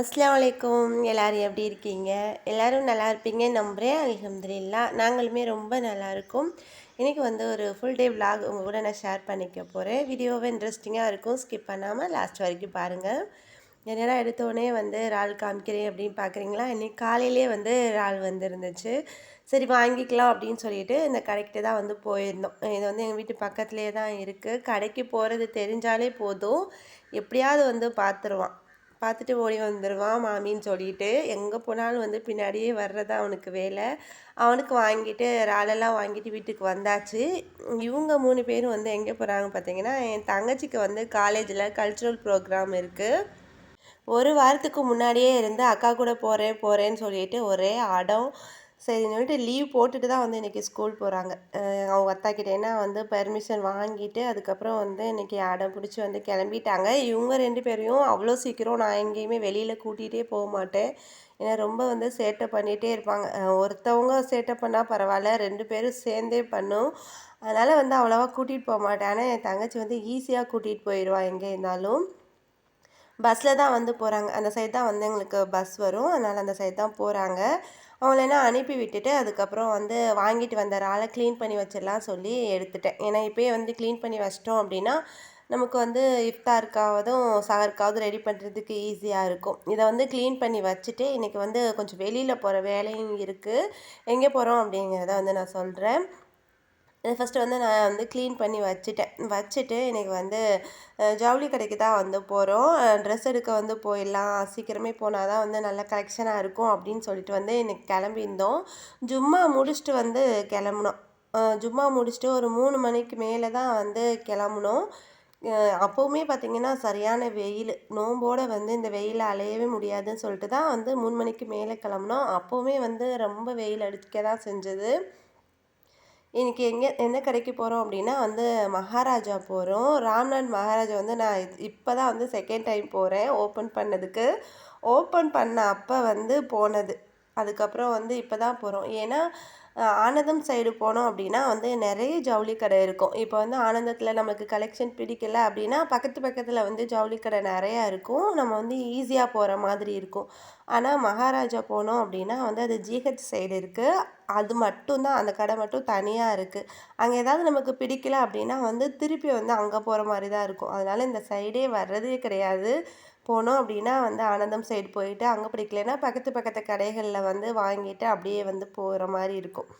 அஸ்லாம் அலைக்கும். எல்லோரும் எப்படி இருக்கீங்க? எல்லோரும் நல்லா இருப்பீங்க நம்புகிறேன் அல்ஹம்துலில்லா. நாங்களுமே ரொம்ப நல்லா இன்றைக்கி வந்து ஒரு ஃபுல் டே விலாக் உங்கள் கூட நான் ஷேர் பண்ணிக்க போகிறேன் வீடியோவே இன்ட்ரெஸ்டிங்காக இருக்கும். ஸ்கிப் பண்ணாமல் லாஸ்ட் வரைக்கும் பாருங்கள் என்னடா எடுத்தோடனே வந்து இறால் காமிக்கிறேன் அப்படின்னு பார்க்குறீங்களா இன்றைக்கி காலையிலே வந்து இறால் வந்துருந்துச்சு. சரி வாங்கிக்கலாம் அப்படின்னு சொல்லிட்டு இந்த கடைக்கிட்ட தான் வந்து போயிருந்தோம். இது வந்து எங்கள் வீட்டு பக்கத்துலேயே தான் இருக்குது கடைக்கு போகிறது தெரிஞ்சாலே போதும். எப்படியாவது வந்து பார்த்துருவான் பார்த்துட்டு ஓடி வந்துடுவான் மாமின்னு சொல்லிட்டு. எங்கே போனாலும் வந்து பின்னாடியே வர்றதா அவனுக்கு வேலை. அவனுக்கு வாங்கிட்டு இறாலெல்லாம் வாங்கிட்டு வீட்டுக்கு வந்தாச்சு. இவங்க மூணு பேரும் வந்து எங்கே போகிறாங்க பார்த்தீங்கன்னா என் தங்கச்சிக்கு வந்து காலேஜில் கல்ச்சுரல் ப்ரோக்ராம் இருக்குது ஒரு வாரத்துக்கு முன்னாடியே இருந்து அக்கா கூட போகிறேன் போகிறேன்னு சொல்லிட்டு ஒரே அடம். சரின்னு சொல்லிட்டு லீவ் போட்டுட்டு தான் வந்து இன்றைக்கி ஸ்கூல் போகிறாங்க அவங்க அத்தா கிட்டேன்னா வந்து பெர்மிஷன் வாங்கிட்டு அதுக்கப்புறம் வந்து இன்றைக்கி அடம் பிடிச்சி வந்து கிளம்பிட்டாங்க. இவங்க ரெண்டு பேரையும் அவ்வளோ சீக்கிரம் நான் எங்கேயுமே வெளியில் கூட்டிகிட்டே போக மாட்டேன். ஏன்னா ரொம்ப வந்து சேட்டை பண்ணிகிட்டே இருப்பாங்க. ஒருத்தவங்க சேட்டை பண்ணால் பரவாயில்ல ரெண்டு பேரும் சேர்ந்தே பண்ணும். அதனால் வந்து அவ்வளோவா கூட்டிகிட்டு போக மாட்டேன். ஆனால் என் தங்கச்சி வந்து ஈஸியாக கூட்டிகிட்டு போயிடுவா எங்கே இருந்தாலும். பஸ்ஸில் தான் வந்து போகிறாங்க அந்த சைடு தான் வந்து எங்களுக்கு பஸ் வரும். அதனால் அந்த சைடு தான் போகிறாங்க அவங்கள அனுப்பி விட்டுட்டு அதுக்கப்புறம் வந்து வாங்கிட்டு வந்த இறாலை க்ளீன் பண்ணி வச்சிடலாம் சொல்லி எடுத்துட்டேன். ஏன்னா இப்போயே வந்து க்ளீன் பண்ணி வச்சிட்டோம் அப்படின்னா நமக்கு வந்து இஃப்தாருக்காவதும் சகருக்காவது ரெடி பண்ணுறதுக்கு ஈஸியாக இருக்கும். இதை வந்து க்ளீன் பண்ணி வச்சுட்டு இன்றைக்கி வந்து கொஞ்சம் வெளியில் போகிற வேலையும் இருக்குது எங்கே போகிறோம் அப்படிங்கிறத வந்து நான் சொல்கிறேன் ஃபஸ்ட்டு வந்து நான் வந்து க்ளீன் பண்ணி வச்சுட்டேன். வச்சுட்டு எனக்கு வந்து ஜவுளி கடைக்கு தான் வந்து போகிறோம் ட்ரெஸ் எடுக்க வந்து போயிடலாம். சீக்கிரமே போனால் தான் வந்து நல்ல கலெக்ஷனாக இருக்கும் அப்படின்னு சொல்லிட்டு வந்து எனக்கு கிளம்பியிருந்தோம். ஜும்மா முடிச்சுட்டு வந்து கிளம்புனோம். ஜும்மா முடிச்சுட்டு ஒரு மூணு மணிக்கு மேலே தான் வந்து கிளம்புனோம். அப்போவுமே பார்த்திங்கன்னா சரியான வெயில். நோம்போடு வந்து இந்த வெயில் அலையவே முடியாதுன்னு சொல்லிட்டு தான் வந்து மூணு மணிக்கு மேலே கிளம்புனோம். அப்போவுமே வந்து ரொம்ப வெயில் அடிக்க தான் செஞ்சது. இன்றைக்கி எங்கே என்ன கடைக்கு போகிறோம் அப்படின்னா வந்து மகாராஜா போகிறோம் ராம்நாத் மகாராஜா வந்து நான் இப்போ தான் வந்து செகண்ட் டைம் போகிறேன் ஓப்பன் பண்ணதுக்கு ஓப்பன் பண்ண அப்போ வந்து போனது. அதுக்கப்புறம் வந்து இப்போ தான் போகிறோம் ஏன்னா ஆனந்தம் சைடு போனோம் அப்படின்னா வந்து நிறைய ஜவுளி கடை இருக்கும். இப்போ வந்து ஆனந்தத்தில் நமக்கு கலெக்ஷன் பிடிக்கல அப்படின்னா பக்கத்து பக்கத்தில் வந்து ஜவுளி கடை நிறையா இருக்கும். நம்ம வந்து ஈஸியாக போகிற மாதிரி இருக்கும். ஆனால் மகாராஜா போனோம் அப்படின்னா வந்து அது ஜிஹெச் சைடு இருக்குது அது மட்டும்தான் அந்த கடை மட்டும் தனியாக இருக்குது அங்கே ஏதாவது நமக்கு பிடிக்கல அப்படின்னா வந்து திருப்பி வந்து அங்கே போகிற மாதிரி தான் இருக்கும். அதனால் இந்த சைடே வர்றதே கிடையாது. போனோம் அப்படின்னா வந்து ஆனந்தம் சைடு போயிட்டு அங்கே பிடிக்கலன்னா பக்கத்து பக்கத்து கடைகளில் வந்து வாங்கிட்டு அப்படியே வந்து போகிற மாதிரி இருக்கும்.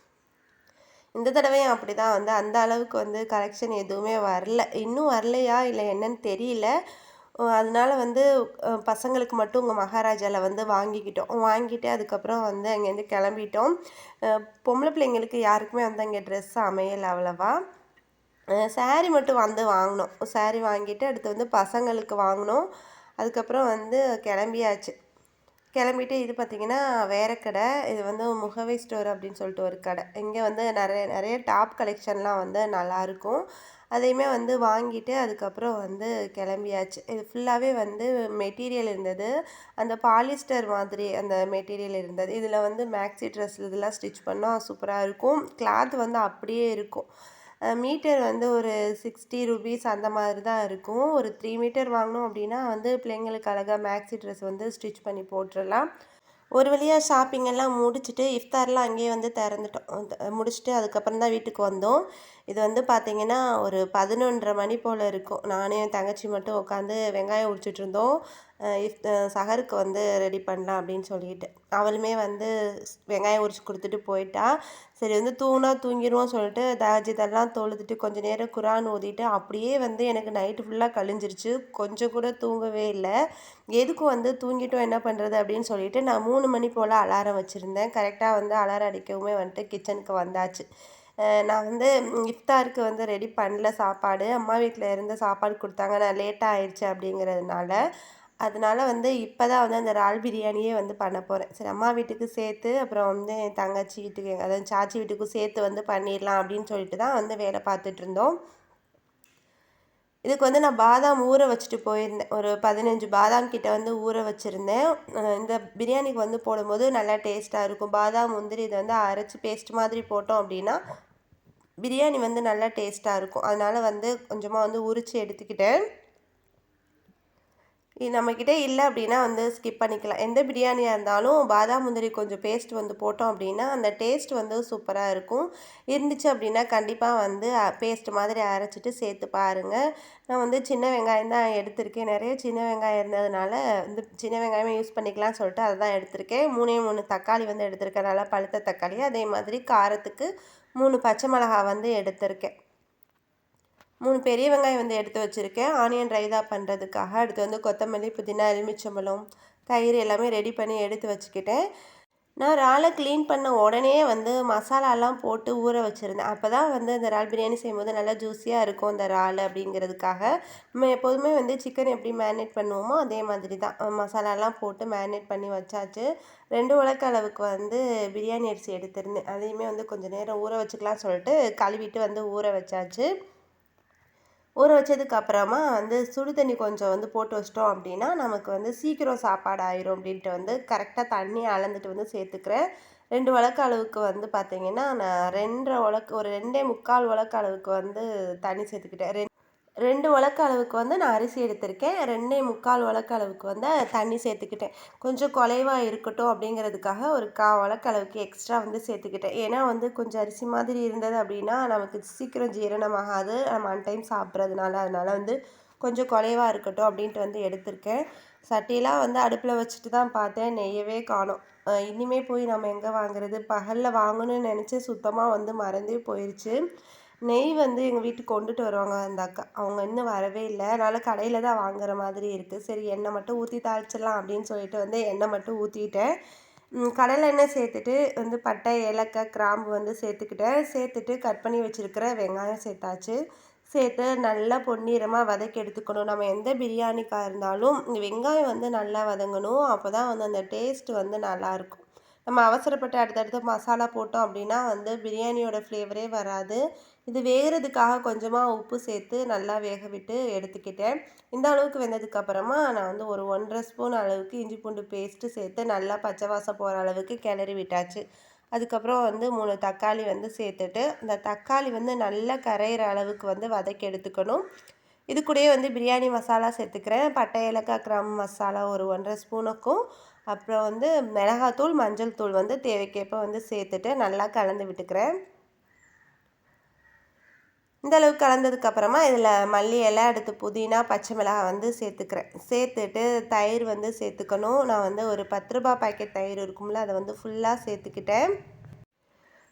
இந்த தடவையும் அப்படி தான் வந்து அந்த அளவுக்கு வந்து கலெக்ஷன் எதுவுமே வரல. இன்னும் வரலையா இல்லை என்னன்னு தெரியல. அதனால வந்து பசங்களுக்கு மட்டும் உங்கள் மகாராஜாவில் வந்து வாங்கிக்கிட்டோம். வாங்கிட்டு அதுக்கப்புறம் வந்து அங்கேருந்து கிளம்பிட்டோம். பொம்பளை பிள்ளைங்களுக்கு யாருக்குமே வந்து அங்கே ட்ரெஸ் அமையலை அவ்வளவா. சாரீ மட்டும் வந்து வாங்கினோம். சாரீ வாங்கிட்டு அடுத்து வந்து பசங்களுக்கு வாங்கினோம். அதுக்கப்புறம் வந்து கிளம்பியாச்சு. கிளம்பிட்டு இது பார்த்திங்கன்னா வேறு கடை. இது வந்து முகவை ஸ்டோர் அப்படின்னு சொல்லிட்டு ஒரு கடை. இங்கே வந்து நிறைய நிறைய டாப் கலெக்ஷன்லாம் வந்து நல்லாயிருக்கும் அதையுமே வந்து வாங்கிட்டு அதுக்கப்புறம் வந்து கிளம்பியாச்சு. இது ஃபுல்லாகவே வந்து மெட்டீரியல் இருந்தது. அந்த பாலிஸ்டர் மாதிரி அந்த மெட்டீரியல் இருந்தது. இதில் வந்து மேக்ஸி ட்ரெஸ் இதெல்லாம் ஸ்டிச் பண்ணால் சூப்பராக இருக்கும். கிளாத் வந்து அப்படியே இருக்கும். மீட்டர் வந்து ஒரு சிக்ஸ்டி ருபீஸ் அந்த மாதிரி தான் இருக்கும். ஒரு த்ரீ மீட்டர் வாங்கினோம் அப்படின்னா வந்து பிள்ளைங்களுக்கு அழகாக மேக்ஸி ட்ரெஸ் வந்து ஸ்டிச் பண்ணி போட்டுடலாம். ஒரு வழியாக ஷாப்பிங் எல்லாம் முடிச்சுட்டு இஃப்தார்லாம் அங்கேயே வந்து திறந்துட்டோம். முடிச்சுட்டு அதுக்கப்புறம் தான் வீட்டுக்கு வந்தோம். இது வந்து பார்த்திங்கன்னா ஒரு பதினொன்றரை மணி போல் இருக்கும். நானே என் தங்கச்சி மட்டும் உட்காந்து வெங்காயம் உரிச்சிட்டு இருந்தோம். இஃப் சஹருக்கு வந்து ரெடி பண்ணலாம் அப்படின்னு சொல்லிட்டு. அவளுமே வந்து வெங்காயம் உரிச்சு கொடுத்துட்டு போயிட்டா. சரி வந்து தூங்கினா தூங்கிடுவோம் சொல்லிட்டு தாஜிதெல்லாம் தொழுதுட்டு கொஞ்சம் நேரம் குரான் ஊதிட்டு அப்படியே வந்து எனக்கு நைட்டு ஃபுல்லாக கழிஞ்சிருச்சு. கொஞ்சம் கூட தூங்கவே இல்லை. எதுக்கும் வந்து தூங்கிட்டோம் என்ன பண்ணுறது அப்படின்னு சொல்லிட்டு நான் மூணு மணி போல் அலாரம் வச்சுருந்தேன். கரெக்டாக வந்து அலாரம் அடிக்கவுமே வந்துட்டு கிச்சனுக்கு வந்தாச்சு. நான் வந்து இஃப்தாருக்கு வந்து ரெடி பண்ணல சாப்பாடு. அம்மா வீட்டில் இருந்து சாப்பாடு கொடுத்தாங்க. நான் லேட்டாக ஆயிடுச்சு அப்படிங்கிறதுனால அதனால வந்து இப்போ தான் வந்து அந்த இறால் பிரியாணியே வந்து பண்ண போகிறேன் சரி அம்மா வீட்டுக்கு சேர்த்து அப்புறம் வந்து என் தங்கச்சி வீட்டுக்கு அதாவது சாச்சி வீட்டுக்கும் சேர்த்து வந்து பண்ணிடலாம் அப்படின்னு சொல்லிட்டு தான் வந்து வேலை பார்த்துட்டு இருந்தோம். இதுக்கு வந்து நான் பாதாம் ஊற வச்சுட்டு போயிருந்தேன். ஒரு பதினஞ்சு பாதாம் கிட்ட வந்து ஊற வச்சுருந்தேன். இந்த பிரியாணிக்கு வந்து போடும்போது நல்லா டேஸ்ட்டாக இருக்கும். பாதாம் முந்திரி இதை வந்து அரைச்சி பேஸ்ட் மாதிரி போட்டோம் அப்படின்னா பிரியாணி வந்து நல்லா டேஸ்ட்டாக இருக்கும். அதனால் வந்து கொஞ்சமாக வந்து உரித்து எடுத்துக்கிட்டேன். நம்மக்கிட்ட இல்லை அப்படின்னா வந்து ஸ்கிப் பண்ணிக்கலாம். எந்த பிரியாணியாக இருந்தாலும் பாதாம் முந்திரி கொஞ்சம் பேஸ்ட் வந்து போட்டோம் அப்படின்னா அந்த டேஸ்ட் வந்து சூப்பராக இருக்கும். இருந்துச்சு அப்படின்னா கண்டிப்பாக வந்து பேஸ்ட் மாதிரி அரைச்சிட்டு சேர்த்து பாருங்கள் நான் வந்து சின்ன வெங்காயம் தான் எடுத்திருக்கேன். நிறைய சின்ன வெங்காயம் இருந்ததுனால வந்து சின்ன வெங்காயமே யூஸ் பண்ணிக்கலாம்னு சொல்லிட்டு அதை தான் எடுத்திருக்கேன். மூணே மூணு தக்காளி வந்து எடுத்திருக்கேன். நல்லா பழுத்த தக்காளி. அதே மாதிரி காரத்துக்கு மூணு பச்சை மிளகாய் வந்து எடுத்திருக்கேன். மூணு பெரிய வெங்காயம் வந்து எடுத்து வச்சுருக்கேன். ஆனியன் ரைதா பண்ணுறதுக்காக அடுத்து வந்து கொத்தமல்லி புதினா எலுமிச்சம்பழம் தயிர் எல்லாமே ரெடி பண்ணி எடுத்து வச்சுக்கிட்டேன். நான் இறாலை க்ளீன் பண்ண உடனே வந்து மசாலாலாம் போட்டு ஊற வச்சுருந்தேன். அப்போ தான் வந்து அந்த இறால் பிரியாணி செய்யும்போது நல்லா ஜூஸியாக இருக்கும் அந்த இறால் அப்படிங்கிறதுக்காக. நம்ம எப்போதுமே வந்து சிக்கன் எப்படி மேரினேட் பண்ணுவோமோ அதே மாதிரி தான் மசாலாலாம் போட்டு மேரினேட் பண்ணி வச்சாச்சு. ரெண்டு உலக்க அளவுக்கு வந்து பிரியாணி அரிசி எடுத்திருந்தேன். அதையுமே வந்து கொஞ்சம் நேரம் ஊற வச்சுக்கலாம் சொல்லிட்டு கழுவிட்டு வந்து ஊற வச்சாச்சு. ஊற வச்சதுக்கு அப்புறமா வந்து சுடு தண்ணி கொஞ்சம் வந்து போட்டு வச்சிட்டோம் அப்படின்னா நமக்கு வந்து சீக்கிரம் சாப்பாடு ஆயிரும் அப்படின்ட்டு வந்து கரெக்டாக தண்ணி அளந்துட்டு வந்து சேர்த்துக்கிறேன். ரெண்டு உலக்க அளவுக்கு வந்து பார்த்தீங்கன்னா நான் ரெண்டரை உலக்கு ஒரு ரெண்டே முக்கால் உலக்க அளவுக்கு வந்து தண்ணி சேர்த்துக்கிட்டேன். ரெண்டு ரெண்டு உலக்க அளவுக்கு வந்து நான் அரிசி எடுத்திருக்கேன். ரெண்டே முக்கால் உலக்க அளவுக்கு வந்து தண்ணி சேர்த்துக்கிட்டேன். கொஞ்சம் குலைவாக இருக்கட்டும் அப்படிங்கிறதுக்காக ஒரு கா உலக்க அளவுக்கு எக்ஸ்ட்ரா வந்து சேர்த்துக்கிட்டேன். ஏன்னா வந்து கொஞ்சம் அரிசி மாதிரி இருந்தது அப்படின்னா நமக்கு சீக்கிரம் ஜீரணமாகாது நம்ம அன் டைம் சாப்பிட்றதுனால. அதனால் வந்து கொஞ்சம் குலைவாக இருக்கட்டும் அப்படின்ட்டு வந்து எடுத்திருக்கேன். சட்டியெலாம் வந்து அடுப்பில் வச்சுட்டு தான் பார்த்தேன். நெய்யவே காணோம். இனிமே போய் நம்ம எங்கே வாங்குறது? பகலில் வாங்கணும்னு நினச்சி சுத்தமாக வந்து மறந்தே போயிடுச்சு நெய் வந்து எங்கள் வீட்டுக்கு கொண்டுட்டு வருவாங்க அந்த அக்கா. அவங்க இன்னும் வரவே இல்லை. அதனால் கடையில் தான் வாங்குற மாதிரி இருக்குது சரி எண்ணெய் மட்டும் ஊற்றி தாளிச்சிடலாம் அப்படின்னு சொல்லிட்டு வந்து எண்ணெய் மட்டும் ஊற்றிட்டேன் கடலை எண்ணெய் சேர்த்துட்டு வந்து பட்டை ஏலக்காய் கிராம்பு வந்து சேர்த்துக்கிட்டேன். சேர்த்துட்டு கட் பண்ணி வச்சுருக்கிற வெங்காயம் சேர்த்தாச்சு. சேர்த்து நல்லா பொன்னிறமாக வதக்கி எடுத்துக்கணும். நம்ம எந்த பிரியாணிக்காக இருந்தாலும் வெங்காயம் வந்து நல்லா வதங்கணும். அப்போ தான் வந்து அந்த டேஸ்ட் வந்து நல்லாயிருக்கும் நம்ம அவசரப்பட்டு அடுத்தடுத்து மசாலா போட்டோம் அப்படின்னா வந்து பிரியாணியோட ஃப்ளேவரே வராது. இது வேகிறதுக்காக கொஞ்சமாக உப்பு சேர்த்து நல்லா வேக விட்டு எடுத்துக்கிட்டேன். இந்த அளவுக்கு வெந்ததுக்கு அப்புறமா நான் வந்து ஒரு ஒன்றரை ஸ்பூன் அளவுக்கு இஞ்சி பூண்டு பேஸ்ட்டு சேர்த்து நல்லா பச்சை வாசம் போகிற அளவுக்கு கிளறி விட்டாச்சு. அதுக்கப்புறம் வந்து மூணு தக்காளி வந்து சேர்த்துட்டு அந்த தக்காளி வந்து நல்லா கரையிற அளவுக்கு வந்து வதக்கி எடுத்துக்கணும். இது கூடயே வந்து பிரியாணி மசாலா சேர்த்துக்கிறேன். பட்டை ஏலக்காய் கிராம்பு மசாலா ஒரு ஒன்றரை ஸ்பூனுக்கும் அப்புறம் வந்து மிளகாத்தூள் மஞ்சள் தூள் வந்து தேவைக்கேற்ப வந்து சேர்த்துட்டு நல்லா கலந்து விட்டுக்கிறேன். இந்த அளவுக்கு கலந்ததுக்கு அப்புறமா இதில் மல்லி இலை அடுத்து புதினா பச்சை மிளகாய் வந்து சேர்த்துக்கிறேன். சேர்த்துட்டு தயிர் வந்து சேர்த்துக்கணும். நான் வந்து ஒரு பத்து ரூபா பாக்கெட் தயிர் இருக்கும்ல அதை வந்து ஃபுல்லாக சேர்த்துக்கிட்டேன்.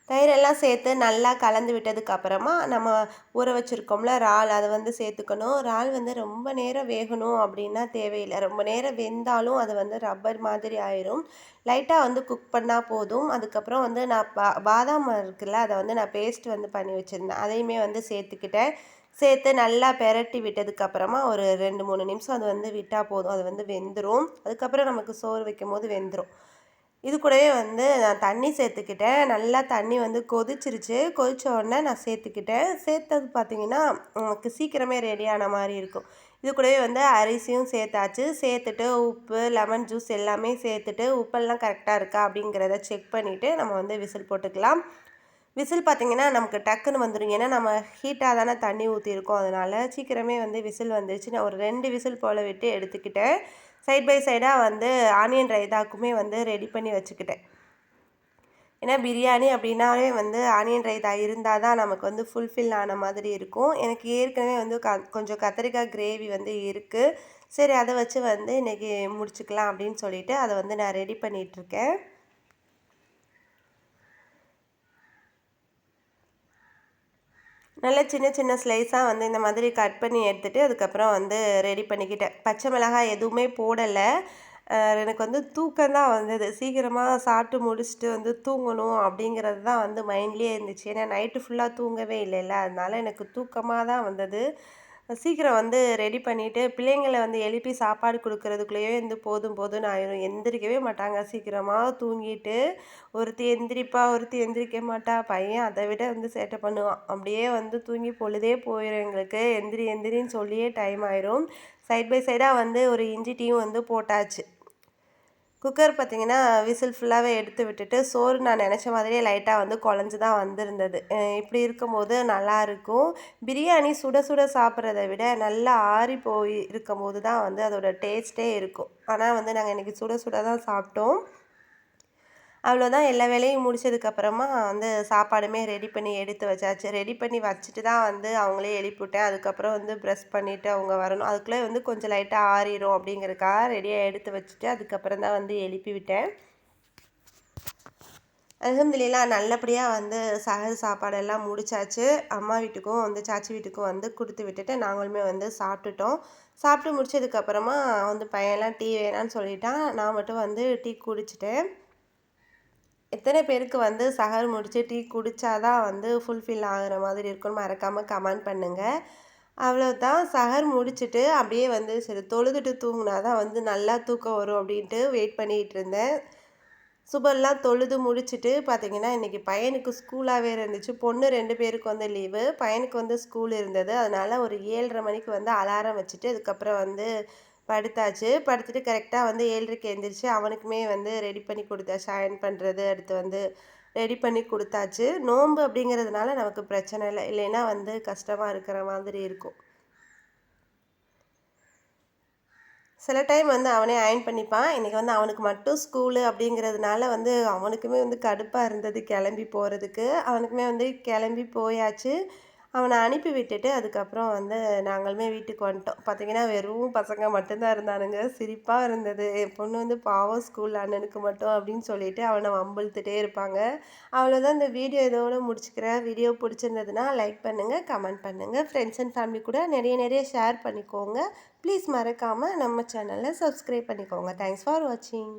தயிரெல்லாம் சேர்த்து நல்லா கலந்து விட்டதுக்கு அப்புறமா நம்ம ஊற வச்சுருக்கோம்ல இறால் அதை வந்து சேர்த்துக்கணும். இறால் வந்து ரொம்ப நேரம் வேகணும் அப்படின்னா தேவையில்லை. ரொம்ப நேரம் வெந்தாலும் அது வந்து ரப்பர் மாதிரி ஆயிரும். லைட்டாக வந்து குக் பண்ணால் போதும். அதுக்கப்புறம் வந்து நான் பா பாதாம் இருக்குல்ல அதை வந்து நான் பேஸ்ட் வந்து பண்ணி வச்சுருந்தேன். அதையுமே வந்து சேர்த்துக்கிட்டேன். சேர்த்து நல்லா பெரட்டி விட்டதுக்கு அப்புறமா ஒரு ரெண்டு மூணு நிமிஷம் அது வந்து விட்டால் போதும். அது வந்து வெந்துடும் அதுக்கப்புறம் நமக்கு சோறு வைக்கும் போது வெந்துடும் இது கூடவே வந்து நான் தண்ணி சேர்த்துக்கிட்டேன். நல்லா தண்ணி வந்து கொதிச்சிருச்சு. கொதிச்ச உடனே நான் சேர்த்துக்கிட்டேன். சேர்த்தது பார்த்தீங்கன்னா நமக்கு சீக்கிரமே ரெடியான மாதிரி இருக்கும். இது கூடவே வந்து அரிசியும் சேர்த்தாச்சு. சேர்த்துட்டு உப்பு லெமன் ஜூஸ் எல்லாமே சேர்த்துட்டு உப்பெல்லாம் கரெக்டாக இருக்கா அப்படிங்கிறத செக் பண்ணிவிட்டு நம்ம வந்து விசில் போட்டுக்கலாம். விசில் பார்த்திங்கன்னா நமக்கு டக்குன்னு வந்துடும் ஏன்னா நம்ம ஹீட்டாக தானே தண்ணி ஊற்றிருக்கோம் அதனால் சீக்கிரமே வந்து விசில் வந்துருச்சு. நான் ஒரு ரெண்டு விசில் போல் விட்டு எடுத்துக்கிட்டேன். சைட் பை சைடாக வந்து ஆனியன் ரைதாக்குமே வந்து ரெடி பண்ணி வச்சுக்கிட்டேன். ஏன்னா பிரியாணி அப்படின்னாவே வந்து ஆனியன் ரைத்தா இருந்தால் தான் நமக்கு வந்து ஃபுல்ஃபில் ஆன மாதிரி இருக்கும். எனக்கு ஏற்கனவே வந்து க கொஞ்சம் கத்திரிக்காய் கிரேவி வந்து இருக்குது சரி அதை வச்சு வந்து இன்றைக்கி முடிச்சுக்கலாம் அப்படின்னு சொல்லிட்டு அதை வந்து நான் ரெடி பண்ணிகிட்ருக்கேன் நல்ல சின்ன சின்ன ஸ்லைஸாக வந்து இந்த மாதிரி கட் பண்ணி எடுத்துகிட்டு அதுக்கப்புறம் வந்து ரெடி பண்ணிக்கிட்டேன். பச்சை மிளகாய் எதுவுமே போடலை. எனக்கு வந்து தூக்கம் தான் வந்தது. சீக்கிரமாக சாப்பிட்டு முடிச்சுட்டு வந்து தூங்கணும் அப்படிங்கிறது தான் வந்து மைண்ட்லேயே இருந்துச்சு. ஏன்னா நைட்டு ஃபுல்லாக தூங்கவே இல்லைல்ல. அதனால எனக்கு தூக்கமாக தான் வந்தது. சீக்கிரம் வந்து ரெடி பண்ணிவிட்டு பிள்ளைங்களை வந்து எழுப்பி சாப்பாடு கொடுக்கறதுக்குள்ளேயே வந்து போதும் போதும்னு ஆயிரும் எந்திரிக்கவே மாட்டாங்க. சீக்கிரமாக தூங்கிட்டு ஒருத்தி எந்திரிப்பா ஒருத்தி எந்திரிக்க மாட்டா பையன் அதை விட வந்து சேட்டை பண்ணுவான். அப்படியே வந்து தூங்கி பொழுதே போயிடும் எங்களுக்கு. எந்திரி எந்திரின்னு சொல்லியே டைம் ஆயிரும். சைட் பை சைடாக வந்து ஒரு இஞ்சி டீயும் வந்து போட்டாச்சு. குக்கர் பார்த்திங்கன்னா விசில் ஃபுல்லாகவே எடுத்து விட்டுட்டு சோறு நான் நினச்ச மாதிரியே லைட்டாக வந்து குழஞ்சி தான் வந்திருந்தது இப்படி இருக்கும்போது நல்லாயிருக்கும் பிரியாணி சுட சுட சாப்பிட்றத விட நல்லா ஆறி போய் இருக்கும்போது தான் வந்து அதோட டேஸ்ட்டே இருக்கும். ஆனால் வந்து நாங்கள் இன்றைக்கி சுட சுட தான் சாப்பிட்டோம். அவ்வளோதான் எல்லா வேலையும் முடிச்சதுக்கப்புறமா வந்து சாப்பாடுமே ரெடி பண்ணி எடுத்து வச்சாச்சு. ரெடி பண்ணி வச்சுட்டு தான் வந்து அவங்களே எழுப்பிவிட்டேன். அதுக்கப்புறம் வந்து ப்ரெஷ் பண்ணிவிட்டு அவங்க வரணும். அதுக்குள்ளே வந்து கொஞ்சம் லைட்டாக ஆறிடும் அப்படிங்கிறதுக்காக ரெடியாக எடுத்து வச்சுட்டு அதுக்கப்புறம் தான் வந்து எழுப்பி விட்டேன். அலமதுல்லா நல்லபடியாக வந்து சகல் சாப்பாடெல்லாம் முடிச்சாச்சு. அம்மா வீட்டுக்கும் வந்து சாச்சி வீட்டுக்கும் வந்து கொடுத்து விட்டுட்டு நாங்களுமே வந்து சாப்பிட்டுட்டோம். சாப்பிட்டு முடிச்சதுக்கப்புறமா வந்து பையன்லாம் டீ வேணான்னு சொல்லிட்டான். நான் மட்டும் வந்து டீ குடிச்சிட்டேன். எத்தனை பேருக்கு வந்து சஹர் முடித்து டீ குடித்தா தான் வந்து ஃபுல்ஃபில் ஆகிற மாதிரி இருக்கும்னு மறக்காமல் கமெண்ட் பண்ணுங்கள் அவ்வளோதான் சஹர் முடிச்சுட்டு அப்படியே வந்து சரி தொழுதுட்டு தூங்கினா தான் வந்து நல்லா தூக்கம் வரும் அப்படின்ட்டு வெயிட் பண்ணிகிட்டு இருந்தேன். சுபர்லாம் தொழுது முடிச்சுட்டு பார்த்தீங்கன்னா இன்றைக்கி பையனுக்கு ஸ்கூலாகவே இருந்துச்சு. பொண்ணு ரெண்டு பேருக்கு வந்து லீவு பையனுக்கு வந்து ஸ்கூல் இருந்தது. அதனால் ஒரு ஏழரை மணிக்கு வந்து அலாரம் வச்சுட்டு அதுக்கப்புறம் வந்து படுத்தாச்சு. படுத்துட்டு கரெக்டாக வந்து ஏழரைக்கு எழுந்திரிச்சு அவனுக்குமே வந்து ரெடி பண்ணி கொடுத்தாச்சு அயன் பண்ணுறது அடுத்து வந்து ரெடி பண்ணி கொடுத்தாச்சு. நோன்பு அப்படிங்கிறதுனால நமக்கு பிரச்சனை இல்லை. இல்லைன்னா வந்து கஷ்டமாக இருக்கிற மாதிரி இருக்கும். சில டைம் வந்து அவனே அயன் பண்ணிப்பான். இன்றைக்கி வந்து அவனுக்கு மட்டும் ஸ்கூலு அப்படிங்கிறதுனால வந்து அவனுக்குமே வந்து கடுப்பாக இருந்தது கிளம்பி போகிறதுக்கு அவனுக்குமே வந்து கிளம்பி போயாச்சு. அவனை அனுப்பி விட்டுட்டு அதுக்கப்புறம் வந்து நாங்களுமே வீட்டுக்கு வந்துட்டோம். பார்த்தீங்கன்னா வெறும் பசங்க மட்டும்தான் இருந்தானுங்க. சிரிப்பாக இருந்தது. என் பொண்ணு வந்து பாவம் ஸ்கூல் அண்ணனுக்கு மட்டும் அப்படின்னு சொல்லிட்டு அவனை வம்பிழுத்துட்டே இருப்பாங்க. அவ்வளோதான் இந்த வீடியோ இதோட முடிச்சுக்கிறேன். வீடியோ பிடிச்சிருந்ததுன்னா லைக் பண்ணுங்கள் கமெண்ட் பண்ணுங்கள் ஃப்ரெண்ட்ஸ் அண்ட் ஃபேமிலி கூட நிறைய நிறைய ஷேர் பண்ணிக்கோங்க. ப்ளீஸ் மறக்காமல் நம்ம சேனலை சப்ஸ்கிரைப் பண்ணிக்கோங்க. தேங்க்ஸ் ஃபார் வாட்சிங்